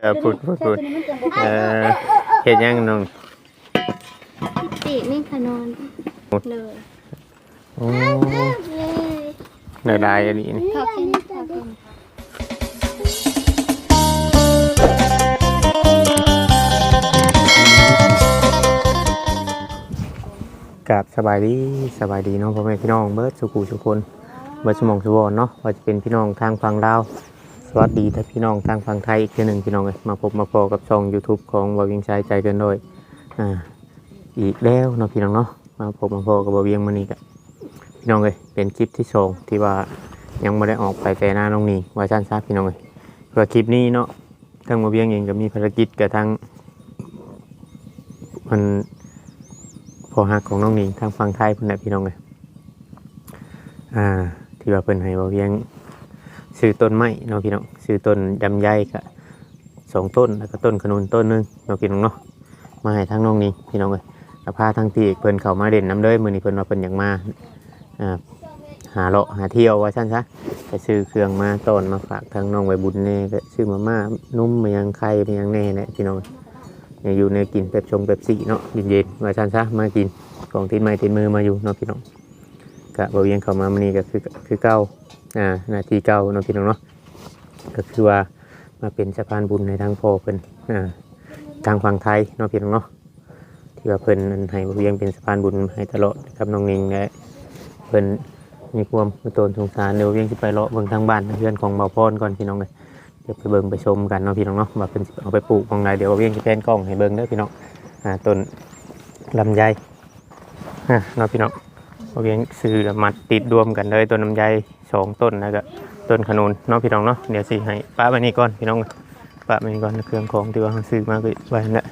เออพูดพูดพูดเออเห็นยังน้องปีกนี่ขนอนเลยโอ้เนื้อลายอันนี้นี่ขอบคุณขอบคุณกับสบายดีสบายดีเน้องพ่อแม่พี่น้องเบิร์ดสุขุสุคนเบิร์ดสมองสุวรรณเนาะว่าจะเป็นพี่น้องทางฝั่งลาว สวัสดีถ้านพี่น้องทางฝั่งไทยอีกทีหนึ่งพี่น้องเลยมาพบมาพอกับช่อง YouTube ของบาวิงชายใจเกินโดยอ่าอีกแล้วเนาะพี่น้องเนาะมาพบมาพอกับบาเวียงมันนี่กะพี่น้องเลยเป็นคลิปที่สองที่ว่ายังไม่ได้ออกไปแต่หน้าน้องนี่ว่าชั้นซาพี่น้องเลยเพื่อคลิปนี้เนาะทางบาเวียงเองก็มีภารกิจกับทางมันพอหักของน้องนิงทางฝั่งไทยเพิ่นน่ะพี่น้องเลยอ่าที่ว่าเพิ่นให้บ่าเวียง ซื้อต้นไม้เนาะพี่น้องซื้อต้นดำไยก็สองต้นแล้วก็ต้นขนุนต้นหนึงเนาะพี่น้องเนาะมาให้ทางน้องนิงพี่น้องเลยแล้วพาทางพี่เอกเพิ่นเขามาเด่นน้ำเด้ยมือนี้เพิ่นว่าเพิ่นอยากมาหาเลาะหาเที่ยวว่าซั่นซะก็ซื้อเครื่องมาต้นมาฝากทางน้องไว้บุญแน่ก็ซื้อมาม่านุ่มมายังไข่มายังแน่แหละพี่น้องเนี่ยอยู่ในกินเป๊ปชงเป๊ปซี่เนาะเย็นๆมาชั้นซะมากินของติดไม้ติดมือมาอยู่เนาะพี่น้องกะบ่เวียงเขามามันนี่ก็คือคือเก้า อ่าหนาทีเก้าเนาะพี่น้องเนาะก็คือว่ามาเป็นสะพานบุญในทางพ่อเพิ่นอ่าทางฝั่งไทยเนาะพี่น้องเนาะที่ว่าเพิ่นนั้นให้เวียงเป็นสะพานบุญให้ตลอดกับน้องนิงและเพิ่นมีความมีตนสงสารเดี๋ยวเวียงสิไปเลาะเบิ่งทางบ้านเพื่อนของเบาพรก่อนพี่น้องเลยเดี๋ยวไปเบิ่งไปชมกันเนาะพี่น้องเนาะว่าเป็นสิเอาไปปลูกตรงไหนเดี๋ยวเวียงจะแพนกล้องให้เบิ่งเด้อพี่น้องอ่าต้นลำไยอะเนาะพี่น้องเวียงซื้อล้วมัดติดรวมกันเลยต้นลำไย สองต้นแล้วก็ต้นขนุนเนาะพี่น้องเนาะเดี๋ยวสิให้ป้าไปนี่ก่อนพี่น้องป้าไปนี่ก่อนเครื่องของที่ว่าซื้อมาก็ไว้นั่นแหละ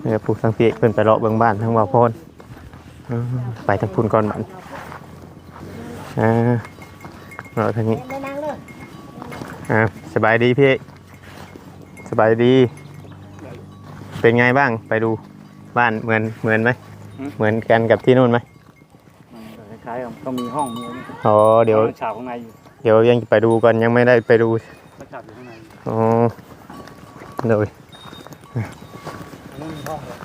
เดี๋ยปลูกทางเปียกเพิ่นไปเลาะเบิ่งบ้านทางว่าพรอ่าไปทางพุ่นก่อนบัดอ่าเราทางนี้อ่าสบายดีพี่สบายดี เป็นไงบ้างไปดูบ้านเหมือนเหมือนไหมเหมือนกันกับที่นู่นไหม คล้ายๆกับต้องมีห้องมีอะไรอ๋อเดี๋ยว ฉากข้างในอยู่เดี๋ยวยังไปดูกันยังไม่ได้ไปดู ก็ฉากอยู่ข้างในอ๋อเดี๋ยวไม่มีห้องเลย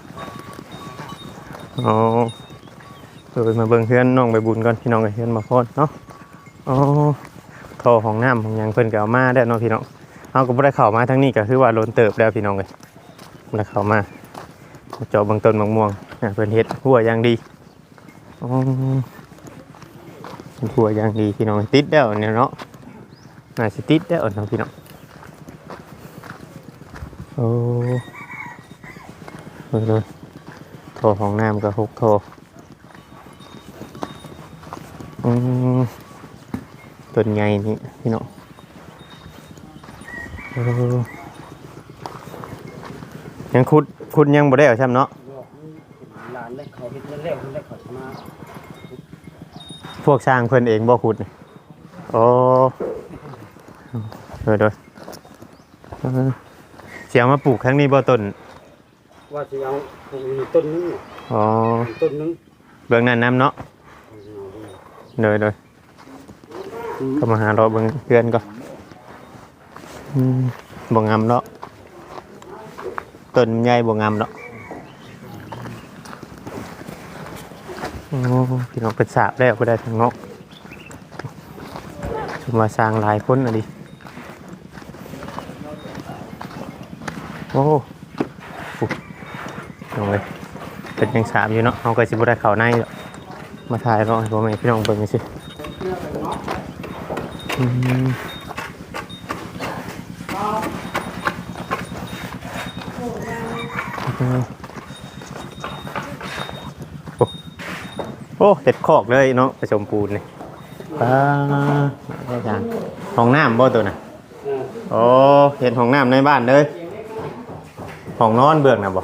อ๋อเดี๋ยวมาเบิ่งเพื่อนน้องไปบุญก่อนพี่น้องกับเพื่อนมาพอดเนาะอ๋อท่อของน้ำของหยังเพิ่นก็เอามาได้วเนาะพี่น้องเอาก็บ่ได้เข้ามาทั้งนี้ก็คือว่าล้นเติบแล้วพี่น้องเลยบ่ได้เข้ามาเจาะเบางต้นมะม่วงอะเพิ่นเฮ็ดหัวอย่างดีอ๋อ หัวอย่างดีพี่น้องติดแล้วเนี่ยเนาะน่าสิติดแล้วเนาะพี่น้องโอ้เลยโถของน้ำก็หกโถอืมต้นใหญ่นี่พี่น้องยังขุดขุดยังบ่ได้เหรอใช่ไหมเนาะ ลานเล็กเขาเห็นเร็วๆเล็กเขาจะมา พวกช่างเพิ่นเองบ่ขุดนี่โอ้เออเด้อเออเสียมาปลูกครั้งนี้บ่ต้นว่าจะเอาตรงนี้ต้นนึงอ๋อต้นนึงเบื้องนั้นน้ำเนาะเด้อเด้อก็มาหารอเบิ่งเพื่อนก่อนอืมบ่งามเนาะต้นใหญ่บ่งามเนาะ โอ้พี่น้องเป็นสาบแล้ก็ได้ทางนอกชุมมาสร้างหลายคนอะดิโอ้ฟุลงเลยเป็นยังสาบอยู่เนาะเอาก็สิบ่ได้เข้าในมาถ่ายเนาะให้พ่อแม่พี่น้องเบิ่งสิอืม โอ้ โอ้เด็ดคอกเลยเนาะผสมปูนนี่ป้าได้จานห้องน้ำบ่ตัวน่ะโอ้เห็นห้องน้ำในบ้านเลยห้องนอนเบื้องน่ะบ่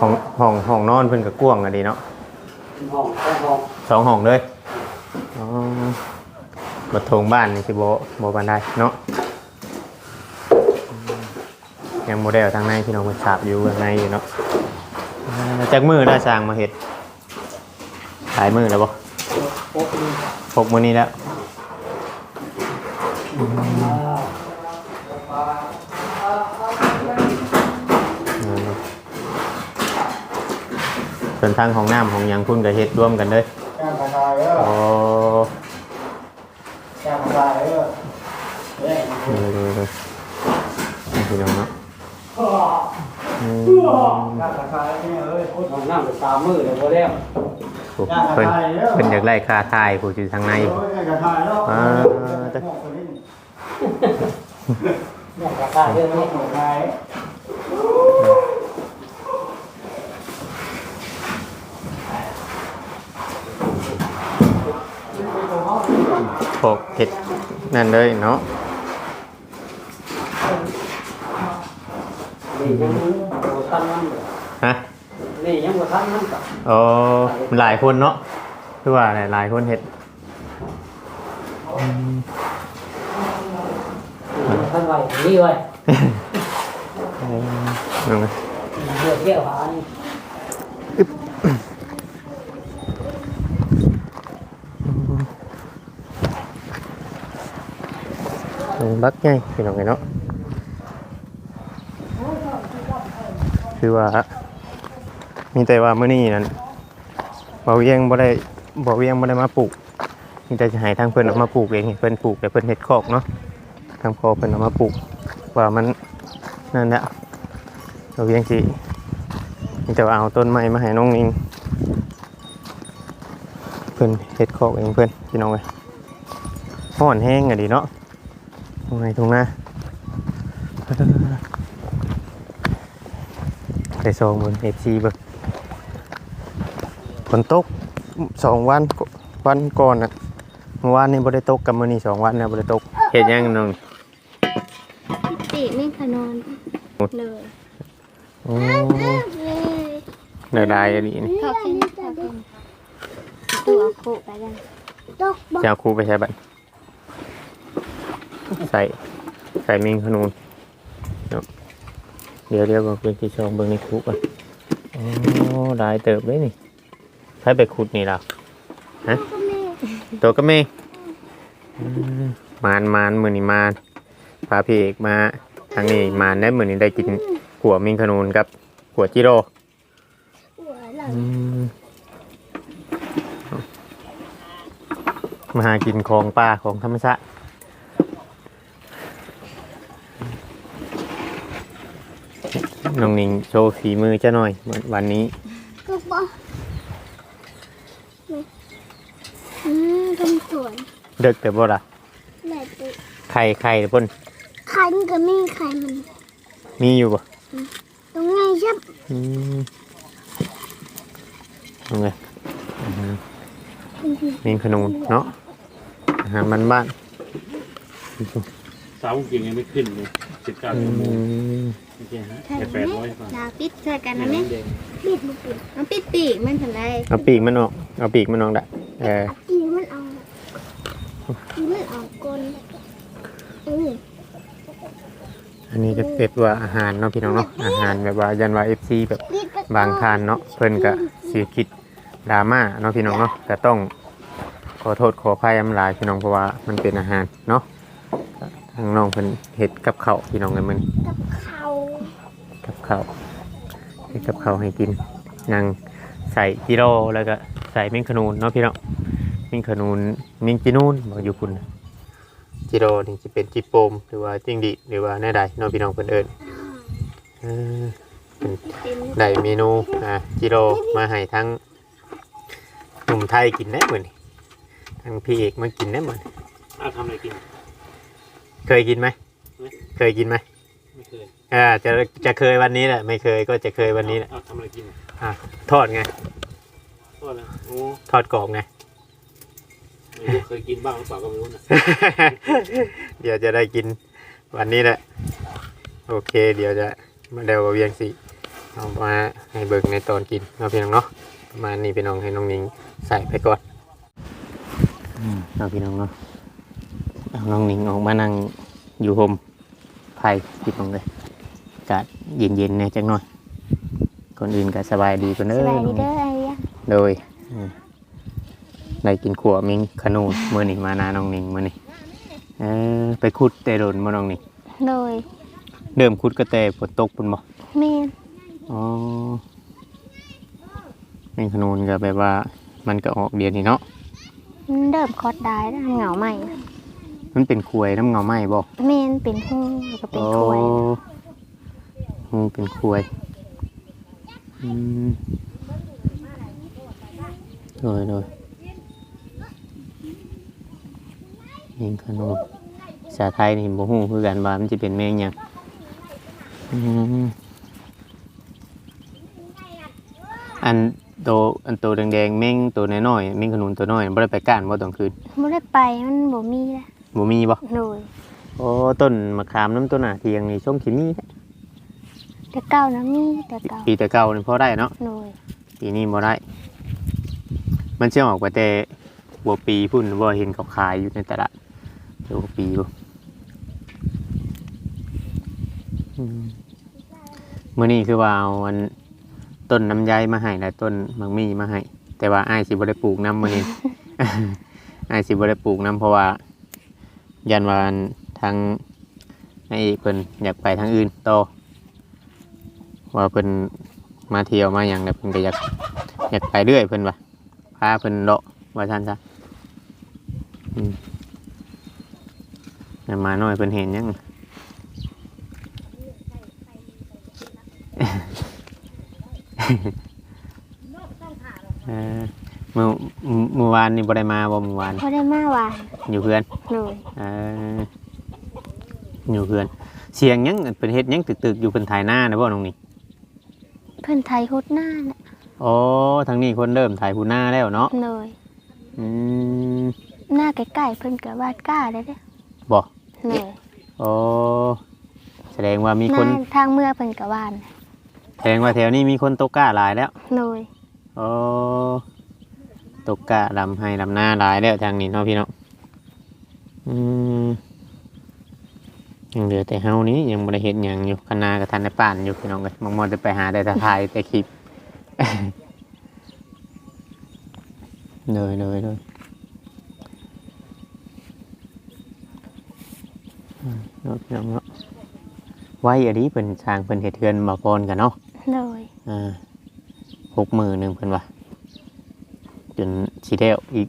ห้องห้องห้องนอนเพิ่นก็กว้างอะดีเนาะห้องห้องสองห้องเลยอ๋อบัดทงบ้านนี่สิบ่บ่ปานใดเนาะอืมยังบ่ได้เอาทางในพี่น้องมันสาบอยู่ข้างในอยู่เนาะอ่าจักมือได้สร้างมาเฮ็ดหลายมือแล้วบ่โป๊ะนึงหกมือนี้แล้วส่วนทางของน้ำของยังพุ่นกับเฮ็ดร่วมกันเด้อแก้มกระชายเออโอ้แก้มกระชายเออเอ้ยพี่น้องเนาะอืมแก้มกระชายเนี่ยเอ้ยพูดของน้ำไปตามมือเลยพอแล้ว โอ้เพิ่นเพิ่นอยากไล่คาทายผู้อยู่ทางในโอ้ยแก้มกระชายแล้วอ่าแก้มกระชายเรื่องนี้ของใครโขกเฮ็ดนั่นเลยเนาะนี่ยังบ่ทันนั่นเลยฮะ นี่ยังบ่ทันนั่นกับโอ้หลายคนเนาะคือว่าหลายๆคนเฮ็ดท่านไว้นี่ไว้เออนั่นไงเดี๋ยวเที่ยวหานี่เออบักใหญ่พี่น้องไงเนาะคือว่า มีแต่ว่าเมื้อนี้นั่นบ่เวียงบ่ได้บ่เวียงบ่ได้มาปลูกมีแต่จะให้ทางเพิ่นเอามาปลูกเองเพิ่นปลูกแต่เพิ่นเฮ็ดคอกเนาะทางพอเพิ่นเอามาปลูกว่ามันนั่นแหละบ่เวียงสิมีแต่ว่าเอาต้นไม้มาให้น้องนิงเพิ่นเฮ็ดคอกเองเพิ่นพี่น้องเอ้ยร้อนแห้งอะดิเนาะตรงไหนตรงหน้าไปส่งบน FC เบิ่ง ฝนตกสองวันกวันก่อนน่ะเมื่อวานนี้บ่ได้ตกกับมื้อนี้สองวันนะบ่ได้ตกเฮ็ดหยังน้องปีกแม่งขนอนเลยโอ้เลยเนื้อลายอันนี้นี่ขอบคุณขอบคุณตัวโคไปกันตกบ่จะเอาครูไปใช้บัตรใส่ใส่มิงขนูนเนาะเดี๋ยวเดี๋ยวก็เป็นที่ช่องเบิ่งในครูก่อนโอ้ลายเติบเลยนี่ ใช้ไปขุดนี่ล่ะฮะตัวก็ไม่มานมานมือนี่มานพาพี่เอกมาทางนี้มานได้มือนี้ได้กินขัวมิงขนูนกับขัวจิโร่มาหากินของป่าของธรรมชาติน้องนิงโชว์ฝีมือจ้าหน่อยวันนี้ ก็บ่ อืมทำสวนเด็กแต่บ่ล่ะแม่ติไข่ไข่พ่นไข่มันก็มีไข่มันมีอยู่บ่ตรงไงชับอืมเอาไงอืมมิงขนูนเนาะอาหารบ้านบ้านสาวจริงยังไม่ขึ้นเลยสิบเก้าๆอืชั่วโมงมโอเคฮะใช่แค่ไหมแปดร้อยกว่าดาวปิดใส่กันนะแม่เด็กปิดมันปิดมันปิดปีกมันทำไรเอาปีกมันออกเอาปีกมันออกได้เออปีกมันเอา ปีกมันออกกลเอออันนี้จะเป็นว่าอาหารเนาะพี่น้องเนาะอาหารแบบว่ายันว่าเอฟซีแบบบางทานเนาะเพิ่นก็เสียคิดดราม่าเนาะพี่น้องเนาะแต่ต้องขอโทษขออภัยอำลายพี่น้องเพราะว่ามันเป็นอาหารเนาะทางน้องเพิ่นเฮ็ดกับเขาพี่น้องกันมื้อนี้กับเขากับข้าเฮ็ดกับข้าให้กินนางใส่จิโร่แล้วก็ใส่เมิงขนูนเนาะพี่น้อง มิงขนูนมิงจินูนบ่อยู่พุ่นน่ะจิโร่นี่จะเป็นจิโปมหรือว่าจิ้งดีดหรือว่าแน่ใดเนาะพี่น้องเพิ่นเอิ้นเออเป็นได้เมนูอ่าจิโร่มาให้ทั้งหนุ่มไทยกินได้เหมือนทั้งพี่เอกมากินได้เหมือนอ้าวทำอะไรกิน เคยกินไหมไม่เคยกินไหมไม่เคยอ่าจะจะเคยวันนี้แหละไม่เคยก็จะเคยวันนี้แหละอ้าวทำอะไรกินทอดไงก็แล้วโอ้ทอดกรอบไง ไม่รู้เคยกินบ้างหรือเปล่าก็ไม่รู้นะเดี๋ยวจะได้กินวันนี้แหละ โอเค เดี๋ยวจะมาเดวกับเวียงสิเอามาให้เบิกในตอนกินเอาเพียงเนาะประมานี่พี่น้องให้น้องนิงใส่ไปก่อนเอาพี่น้องเนาะเอาน้องนิงออกมานั่งอยู่โฮมไผ่พี่น้องเลยอากาศเย็นๆเนี่ยจังหน่อยคนอื่นก็สบายดีคนเด้สอบายดีเด้อไอ้ยะโดยอืม ได้กินขัวมิงขนูนมือนี่มานาน้องนิงมือนี่เออไปขุดแต่โดนมาน้องนิงโดยเริ่มขุดก็แต่ฝนตกปุ่นบ่แม่นอ๋อแมงขนูนก็แบบว่ามันก็ออกเดียวนี่เนาะมันเริ่มคอดได้แล้วเหงาใหม่มันเป็นควยน้ำเงาไหมบ่แม่นเป็นหูแล้วก็เป็นถ้วยโอ้มันเป็นควยอืมโดยโดย แมงขนูนภาษาไทยนี่บ่ฮู้คือกันว่ามันจะเป็นแมงหยังอืมอันโตอันโตแดงๆแมงตัวน้อยๆแมงขนุนตัวน้อยบ่ได้ไปก้านบ่ตอนคืนบ่ได้ไปมันบ่มีละบ่มีบ่โดยโอ้ต้นมะขามน้ำต้นหนาเทียงนี่ช่วงขีมีแท้แต่เก่านะมีแต่เก่าปีแต่เก่านี่พอได้เนาะโดยปีนี้บ่ได้ มันเชื่อออกไปแต่บัวปีพุ่นบ่เห็นเขาขายอยู่ในตลาดเดี๋ยวบัวปีบ่อืมมื้อนี้คือว่าเอาอันต้นน้ำไยมาให้และต้นมังมีมาให้แต่ว่าอ้ายสิบ่ได้ปลูกน้ำมื้อนี้ อ้ายสิบ่ได้ปลูกน้ำเพราะว่า ยันว่าอันทางไอ้เพิ่นอยากไปทางอื่นต่อว่าเพิ่นมาเที่ยวมาอย่างแล้วเพิ่นก็อยากอยากไปเรื่อยเพิ่นว่าพาเพิ่นเลาะว่าท่านซะอืม แต่มาหน่อยเพิ่นเห็นยังเออเมื่อเมื่อวานนี่บ่ได้มาบ่เมื่อวานพอได้มาหวานอยู่เพื่อนโดยเอออยู่เพื่อน เสียงยังเป็นเฮ็ดยังตึกๆอยู่เป็นถ่ายหน้านะบ่น้องนี่เพิ่นไทยฮดหน้าน่ะโอ้ทางนี้คนเริ่มถ่ายผู้หน้าแล้วเนาะโดยอืมหน้าใกล้ๆเพิ่นก็วาดกล้าได้เด้ อบ่โดยโอ้แสดงว่ามีหคนน้าทางเมื่อเพิ่นก็วานแสดงว่าแถวนี้มีคนตกกล้าหลายแล้วโดยโอ้ตกกล้าลำให้ลำหน้าหลายแล้วทางนี้เนาะพี่เนาะอืมยังเหลือแต่เฮานี้ยังบ่ได้เห็นหยังอยู่คณากับทันได้ป่านอยู่พี่น้องเลยมองมอจะไปหาได้แต่ถ่ายแต่คลิปเลยเลยเลย อืมเนาะพี่น้องเนาะไว้อันนี้เป็นสร้างเป็นเห็ดเทือนมาพรกันเนาะโดยอ่าหกมือหนึ่งเพิ่นว่าจนสีเทวอีก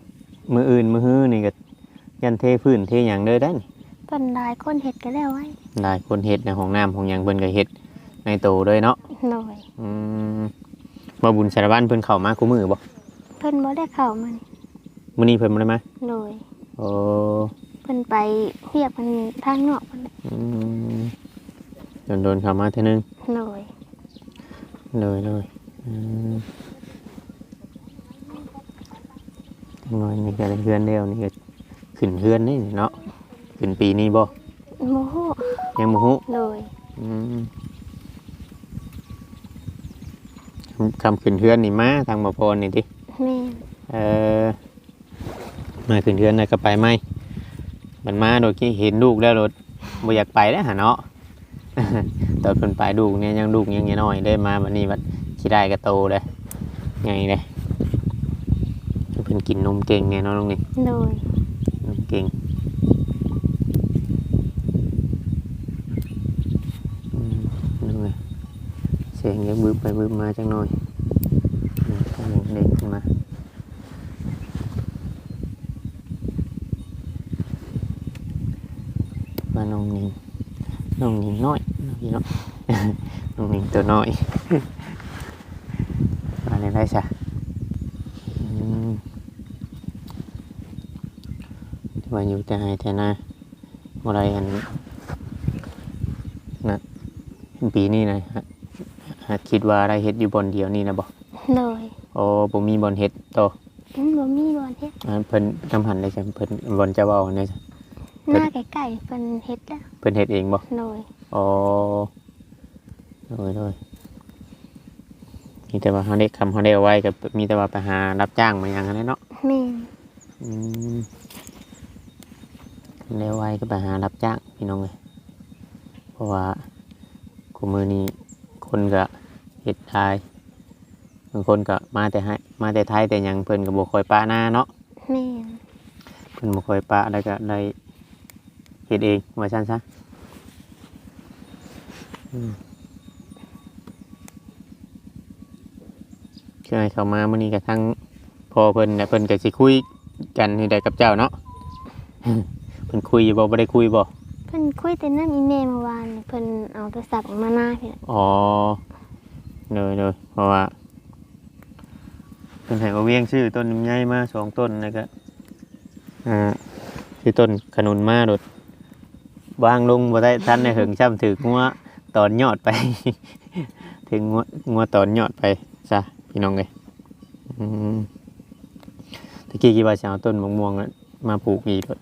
มืออื่นมือฮื้อนี่ก็ยันเทพื้นเทหยังเลยได้นี่เพิ่นหลายคนเฮ็ดก็แล้วไว้หลายคนเฮ็ดในห้องน้ำของหยังเพิ่นก็เฮ็ดในโตเลยเนาะโดยอืมบ่บุญสารวัตรเพิ่นเข้ามาคู่มือบ่เพิ่นบ่ได้เข้ามานี่มื้อนี้เพิ่นบ่ได้มาโดยโอ้เพิ่นไปเรียกเพิ่นทางนอกเพิ่นน่ะอืมโดนโดนๆเข้ามาเท่อนึงโดยเลยเลยอืมจังน้อยนี่ก็ได้เฮือนแล้วนี่ก็ขึ้นเฮือนนี่เนาะขึ้นปีนี้บ่โมโหยังบ่ฮู้โดยอืมคำขึ้นเทือนนี่มาทางมาพรนี่ดิแม่นเออมาขึ้นเทือนน่ะก็ไปไหม มันมาโดยที่เห็นลูกแล้วรถบ่อยากไปแล้วหะเนาะ ตอนเพิ่นไปลูกเนี่ยยังลูกยังน้อยได้มาวันนี้วัดสิได้ก็โตเลยไงเลยเพิ่นกินนมเก่งเนี่ยเนาะน้องนี่โดยนมเก่งอืมนั่นไงเสียงยังบึบไปบึบมาจังหน่อยอืมข้างเด็กขึ้นมามาน้องนิง น้องนิงน้อยน้องพี่เนาะน้องนิงตัวน้อยมาเลยได้จ้ะอืมว่าอยู่แต่ให้แต่หน้าอะไรอันนะปีนี้นะฮะฮะคิดว่าอะไรเฮ็ดอยู่บอนเดียวนี่นะบ่โดยโอ้บ่มีบอนเฮ็ดโตออืมบ่มีบ่อนเฮ็ดอ่าเพิ่นกำหันได้จังเพิ่นบอนจะเว้าเนี่ยจ้ะหน้าใกล้ๆเพิ่นเฮ็ดแล้วเพิ่นเฮ็ดเองบ่โดย อ๋อโดยโดยมีแต่ว่าเฮาได้คำเฮาได้เอาไว้ก็มีแต่ว่าไปหารับจ้างมาอย่างนั้นแหละเนาะแม่นอืมเร็วไวก็ไปหารับจ้างพี่น้องเลยเพราะว่ากูมือนี้คนก็เฮ็ดทายบางคนก็มาแต่ให้มาแต่ไทยแต่หยังเพิ่นก็บ่ค่อยปะหน้าเนาะแม่นเพิ่นบ่ค่อยปะแล้วก็ได้เฮ็ดเองว่าซั่นซะ อืมคือให้เขามามื้อนี้กับทั้งพอเพิ่นเนี่ยเพิ่นก็สิคุยกันนี่ได้กับเจ้าเนาะเพิ่นคุยอยู่บ่บ่ได้คุยบ่เพิ่นคุยแต่น้ำอีเมลเมื่อวานนี่เพิ่นเอาโทรศัพท์ออกมาหน้าพี่น่ะอ๋อเลยเลยเพราะว่าเพิ่นให้มาเวียงชื่อต้นใหญ่มาสองต้นแล้วก็อ่าคือต้นขนุนมาโดดวางลงบ่ได้ทันในหึงช้ำถืองัว ตอนยอดไป ถึงงัวงัวตอนยอดไปซะพี่น้องเอ้ยอืมตะกี้คิดว่าจะเอาต้นมะม่วงน่ะมาปลูกอีกโดด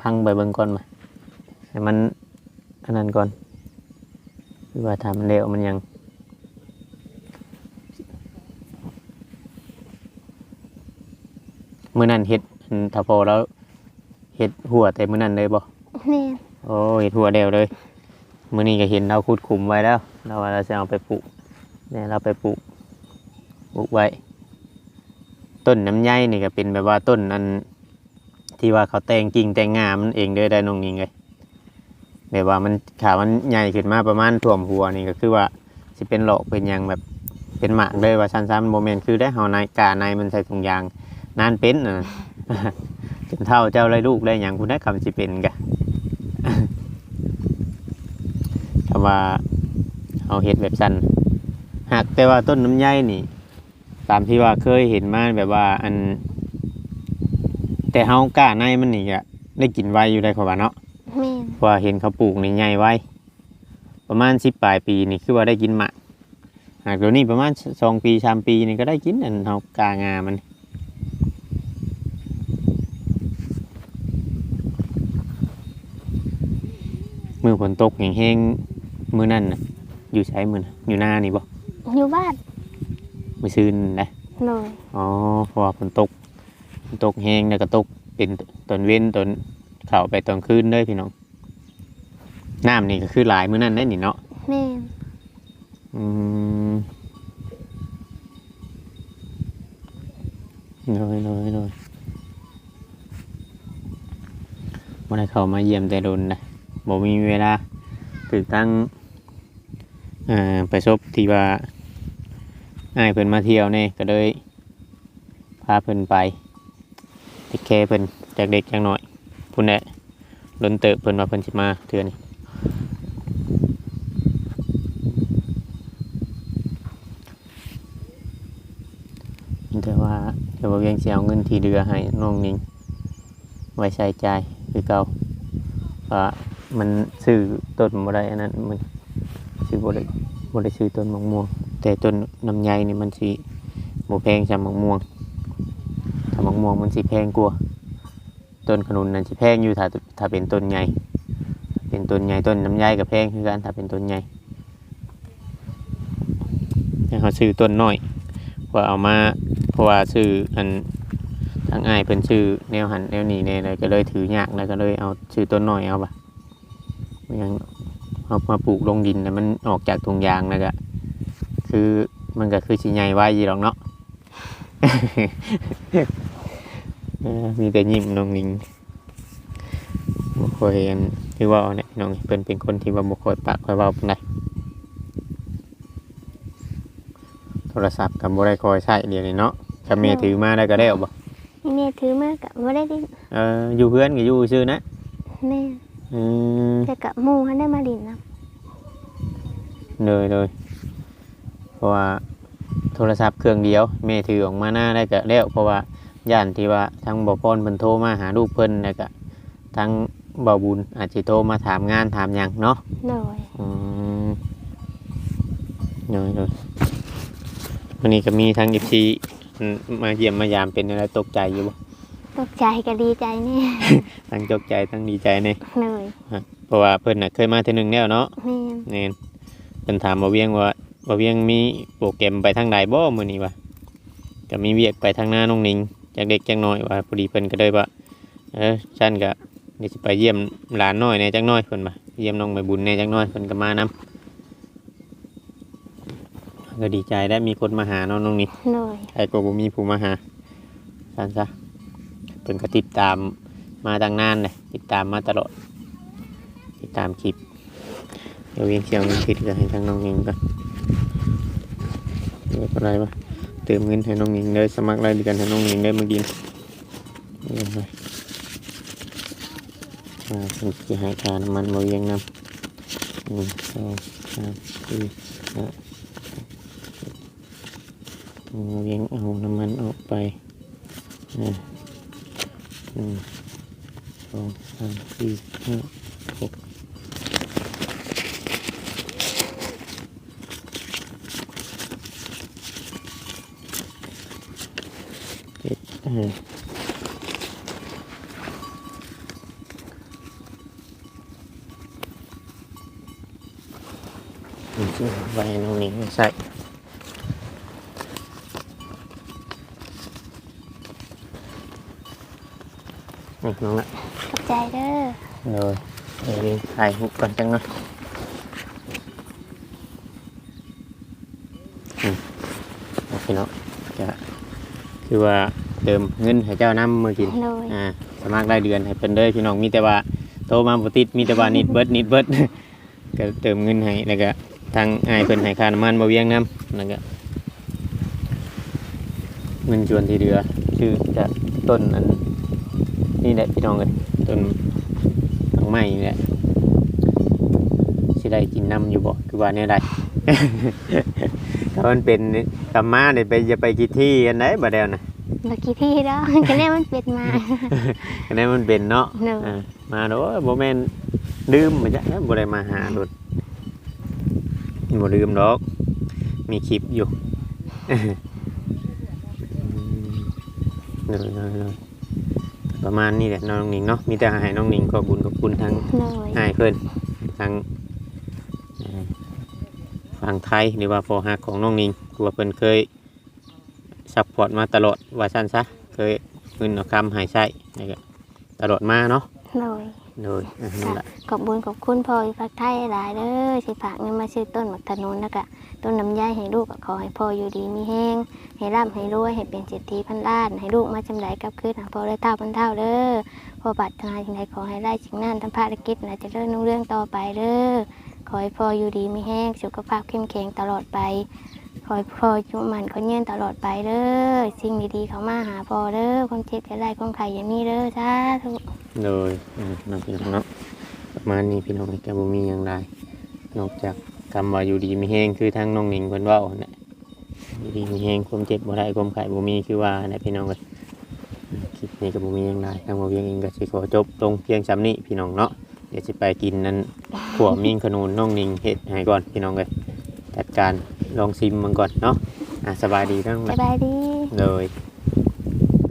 พังไปเบิ่งก่อนมาให้มันอันนั้นก่อนคือว่าทำมันเร็วมันยังมื้อนั้นเฮ็ดอันถ้าพอแล้วเฮ็ดหัวแต่มื้อนั้นเลยบ่แม่นโอ้เฮ็ดหัวเดียวเลย มื้อนี้ก็เห็นเราขุดขุมไว้แล้ว เราว่าเราจะเอาไปปลูกเนี่ยเราไปปลูกปลูกไว้ ต้นน้ำไยนี่ก็เป็นแบบว่าต้นอันที่ว่าเขาแต่งกิ่งแต่งงามันเองเด้อได้นงนิงเลยแบบว่ามันขามันใหญ่ขึ้นมาประมาณท่วมหัวนี่ก็คือว่าสิเป็นหลอกเป็นยังแบบเป็นหมากเลยว่าสั้นๆโมเมนต์คือได้เฮานายกาในมันใส่ถุงยางนานเป็นน่ะจนเท่าเจ้าไรลูกได้หยังคุณได้คำสิเป็นกะ คำว่าเอาเห็ดแบบสั้นหากแต่ว่าต้นน้ำไยนี่ ตามที่ว่าเคยเห็นมาแบบว่าอัน แต่เฮากล้าในมันนี่ก็ได้กินไวอยู่ได้ขอว่าเนาะแม่นเพราะว่าเห็นเขาปลูกในใหญ่ไว้ประมาณสิบปลายปีนี่คือว่าได้กินหมากหากเดี๋ยวนี้ประมาณสองปีสามปีนี่ก็ได้กินอันเฮากางามันมือฝนตกแห้งๆ มือนั่นน่ะอยู่ใช้มือน่ะอยู่หน้านี่บ่อยู่บ้านมือซื่นนะเลยอ๋อเพราะว่าฝนตกฝนตกแห้งแล้วก็ตกเป็นตอนเว้นตอนเข้าไปตอนคืนเลยพี่น้องน้ำนี่ก็คือหลายมือนั่นได้นี่เนาะแม่นอืมน้อยน้อยน้อยวันนี้เขามาเยี่ยมแต่โดนนะบ่มีเวลาถึงตั้งเอ่อไปซบที่ว่าอ้ายเพิ่นมาเที่ยวนี่ก็เลยพาเพิ่นไปติแค่เพิ่นจากเด็กจากน้อยพุ่นแหละล้นเติบเพิ่นว่าเพิ่นสิมาเทื่อนี้แต่ว่าเดี๋ยวบ่เวียงสิเอาเงินที่เรือให้น้องนิงไว้ใช้จ่ายคือเก่าเพราะมันซื้อต้นบ่ได้อันนั้นมัน ซื้อบ่ได้บ่ได้ซื้อต้นมะม่วง แต่ต้นลำไยนี่มันสิบ่แพงจำมะม่วงถ้ามะม่วงมันสิแพงกว่าต้นขนุนนั่นสิแพงอยู่ถ้าถ้าเป็นต้นใหญ่เป็นต้นใหญ่ต้นลำไยก็แพงคือกันถ้าเป็นต้นใหญ่เขาซื้อต้นน้อยว่าเอามาเพราะว่าชื่ออันทางอ้ายเพิ่นชื่อแนวหันแนวนี้แน่เลยก็เลยถือยากแล้วก็เลยเอาชื่อต้นน้อยเอาปะยัง เอามาปลูกลงดินแล้วมันออกจากถุงยางแล้วก็คือมันก็คือสิใหญ่ไว้อยี่หรอกเนาะเออมีแต่ยิ้มน้องนิงบ่ค่อยอันคือว่าเนี่ยน้องเพิ่นเป็นคนที่ว่าบ่ค่อยปากค่อยเว้าปานใดโทรศัพท์กับบ่ได้คอยใช้เดี๋ยวนี้เนาะถ้าแม่ถือมาได้ก็ได้เอาบ่อีเมลถือมากกับบ่ได้ดินเอออยู่เพื่อนก็อยู่ซื่อนะแม่น อืมแต่กับหมู่หันได้มาดินนํเลยเลยเพราะว่าโทรศัพท์เครื่องเดียวแม่ถือออกมาหน้าได้ก็แล้วเพราะว่าย่านที่ว่าทางบ่พรเพิ่นโทรมาหาลูกเพิ่นแล้วก็ทางบ่บุญอาจสิโทรมาถามงานถามหยังเนาะเลยอืมเลยเลยวันนี้ก็มีทาง FC อืมมาเยี่ยมมายามเป็นอะไรตกใจอยู่บ่ ตกใจก็ดีใจแน่ทั้งตกใจทั้งดีใจเนี่ยเลยเพราะว่าเพิ่นน่ะเคยมาเทื่อหนึงแล้วเนาะแม่นแน่นเพิ่นถามบ่าเวียงว่าบ่าเวียงมีโปรแกรมไปทางใดบ่มื้อนี้วะก็มีเวียกไปทางหน้าน้องนิงจากเด็กจักน้อยว่าพอดีเพิ่นก็เลยว่าเออฉันก็เดี๋ยวสิไปเยี่ยมหลานน้อยแหน่จักหน้อยเพิ่นว่าเยี่ยมน้องใบบุญแหน่จักหน้อยเพิ่นก็มานํก็ดีใจได้มีคนมาหาเนาะน้องนิงเลยใครก็บ่มีผู้มาหาซั่นซะ เพิ่นก็ติดตามมาตั้งนานเลยติดตามมาตลอด ติดตามคลิปเดี๋ยวเวียงเชียงเงินผิดก็ให้ทางน้องหนิงก่อนเรียกอะไรวะเติมเงินให้น้องหนิงเลยสมัครรายเดือนให้น้องหนิงได้เมื่อกี้เรียกอะไรอ่าเป็นที่ให้ค่าน้ำมันมาเวียงนำหนึ่งสองสามสี่ห้ามาเวียงเอาน้ำมันออกไปอ่า หนึ่งสองสามสี่ห้าหกเจ็ดเออนี่คือใบน้องหนิงใส่นี่น้องละ ขอบใจเด้อ เลยเดี๋ยวเรียนถ่ายหุบก่อนจังเนาะอืมโอเคเนาะจะคือว่าเติมเงินให้เจ้าน้ำเมื่อกี้โดยอ่าสมัครได้เดือนให้เป็นเด้อพี่น้องมีแต่ว่าโทรมาบ่ติดมีแต่ว่านิดเบิดนิดเบิดก็เติมเงินให้แล้วก็ทางอ้ายเพิ่นให้ค่าน้ำมันบ่เวียงน้ำแล้วก็เงินจวนที่เดือชื่อจะต้นอันนี่แหละพี่น้องเอ้ยต้นทาง ไม้นี่แหละสิได้กินน้ำอยู่บ่คือว่าเนี่ยได้ ถ้ามันเป็นกรรมาเนี่ยไปจะไปกี่ที่อันไหนบ่แล้วนะเมื่อกี้ที่เด้อก็แน่มันเป็นมาอันนี้มันเป็นเนาะเนาะอ่ามาโดยบ่แม่นลืมมาจ้ะบ่ได้มาหาโดดบ่ลืมดอก มีคลิปอยู่เลยเลยเลย ประมาณนี้แหละน้องหนิงเนาะมีแต่ให้น้องหนิงขอบคุญขอบคุณทั้งโดยอ้ายเพิ่นทั้งเอ่อฝั่งไทยหรือว่าโฟฮักของน้องหนิงกลัวาเพิ่นเคยซัพพอร์ตมาตลอดว่าซั่นซะเคยเงินเอาคำใหายใช้นี่ก็ตลอดมาเนาะ โดย เลยอะนั่นแหละขอบบุญขอบคุณพ่ออยู่ภาคไทยหลายเด้อสิฝากเงินมาซื้อต้นหมักถนนแล้วก็ต้นน้ำไยให้ลูกก็ขอให้พ่ออยู่ดีมีแห้งให้ร่ำให้รวยให้เป็นเศรษฐีพันล้าน ให้ลูกมาจำไรกลับคืนหาพ่อได้เท่าพันเท่าเด้อพ่อบัตรทางไหนขอให้ได้สิ่งนั้นทำภารกิจนะจะเริ่มนุ่งเรื่องต่อไปเด้อขอให้พ่ออยู่ดีมีแห้งสุขภาพเข้มแข็งตลอดไป ขอให้พ่ออยู่มันคนเยืนตลอดไปเด้อสิ่งดีๆเขามาหาพ่อเด้อความเจ็บจะได้ความไข่อย่างนี้เด้อสาธุ เลยอะน้องพี่น้องเนาะประมาณนี้พี่น้องแกบ่มีอย่างไรนอกจากคำว่าอยู่ดีมีแห้งคือทางน้องหนิงเพิ่นเว้าเนี่ยอยู่ดีมีแห้งความเจ็บบ่ได้ความไข้บ่มีคือว่าเนี่ยพี่น้องเอ้ยคลิปนี้ก็บ่มีอย่างไรทางบ่เวียงเองก็สิขอจบลงเพียงซ้ำนี้พี่น้องเนาะเดี๋ยวสิไปกินนั้นขัวมิงขนุนน้องหนิงเฮ็ดให้ก่อนพี่น้องเอ้ยจัดการลองซิมมันก่อนเนาะอะสบายดีทั้งหสลายบายดีเลย